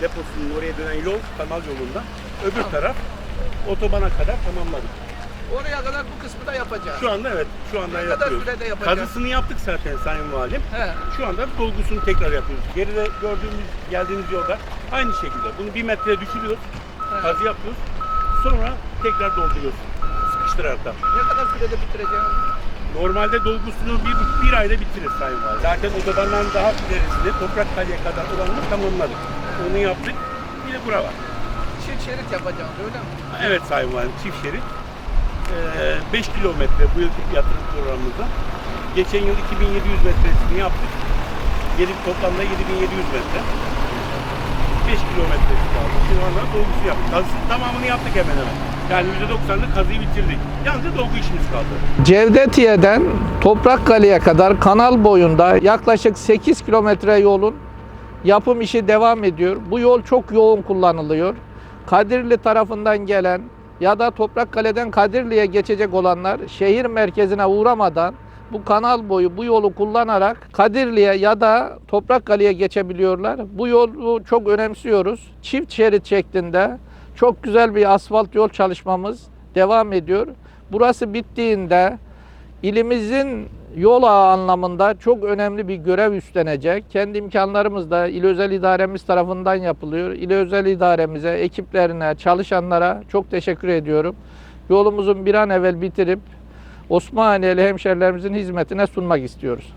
deposunun oraya dönen yol, kanal yolunda. Öbür taraf otobana kadar tamamladık. Oraya kadar bu kısmı da yapacağız. Şu anda evet, şu anda Ne kadar yapıyoruz. sürede yapacağız? Kazısını yaptık zaten Sayın Valim. He. Şu anda dolgusunu tekrar yapıyoruz. Geride gördüğümüz, geldiğimiz yolda aynı şekilde. Bunu bir metre düşürüyoruz, Evet. kazı yapıyoruz. Sonra tekrar dolduruyoruz. Sıkıştırarak da. Ne kadar sürede bitireceğim? Normalde dolgusunu bir, bir ayda bitirir Sayın Valim. Zaten otobandan daha ilerisinde toprak kaleye kadar olanını tamamladık. Onu yaptık. Bir de bura var. Çift şerit yapacağım öyle mi? Evet Sayın Valim, çift şerit. 5 kilometre bu yılki yatırım programımızda. Geçen yıl 2700 metresini yaptık. Geri toplamda 7700 metre. 5 kilometresi kaldı. Şu anda dolgusu yaptık. Kazısının tamamını yaptık hemen hemen. Yani %90'lık kazıyı bitirdik. Yalnızca dolgu işimiz kaldı. Cevdetiye'den Toprakkale'ye kadar kanal boyunda yaklaşık 8 kilometre yolun yapım işi devam ediyor. Bu yol çok yoğun kullanılıyor. Kadirli tarafından gelen ya da Toprakkale'den Kadirli'ye geçecek olanlar şehir merkezine uğramadan bu kanal boyu bu yolu kullanarak Kadirli'ye ya da Toprakkale'ye geçebiliyorlar. Bu yolu çok önemsiyoruz. Çift şerit şeklinde çok güzel bir asfalt yol çalışmamız devam ediyor. Burası bittiğinde ilimizin yol ağı anlamında çok önemli bir görev üstlenecek. Kendi imkanlarımız da İl Özel İdaremiz tarafından yapılıyor. İl Özel İdaremize, ekiplerine, çalışanlara çok teşekkür ediyorum. Yolumuzun bir an evvel bitirip Osmaniyeli hemşerilerimizin hizmetine sunmak istiyoruz.